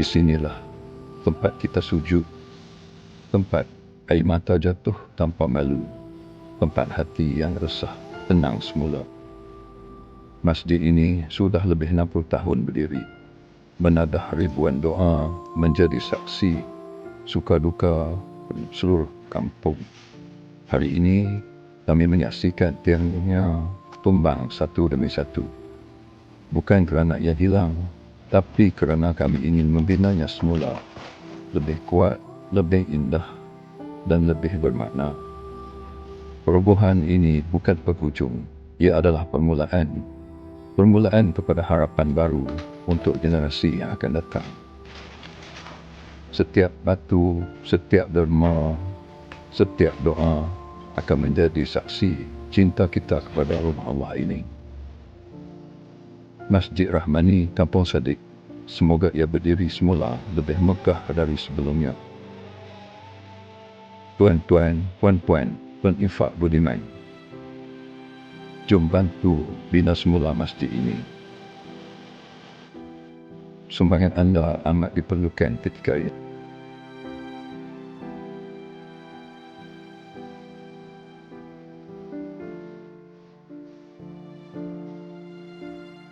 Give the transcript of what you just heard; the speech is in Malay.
Di sinilah tempat kita sujud. Tempat air mata jatuh tanpa malu. Tempat hati yang resah tenang semula. Masjid ini sudah lebih 60 tahun berdiri. Menadah ribuan doa menjadi saksi suka duka seluruh kampung. Hari ini kami menyaksikan tiangnya tumbang satu demi satu. Bukan kerana ia hilang, tapi kerana kami ingin membinanya semula. Lebih kuat, lebih indah, dan lebih bermakna. Perubahan ini bukan penghujung, ia adalah permulaan. Permulaan kepada harapan baru untuk generasi yang akan datang. Setiap batu, setiap derma, setiap doa akan menjadi saksi cinta kita kepada rumah Allah ini. Masjid Rahmani Kampung Sadik. Semoga ia berdiri semula lebih megah dari sebelumnya. Tuan-tuan, puan-puan, peninfak budiman. Jom bantu bina semula masjid ini. Sumbangan anda amat diperlukan ketika ini.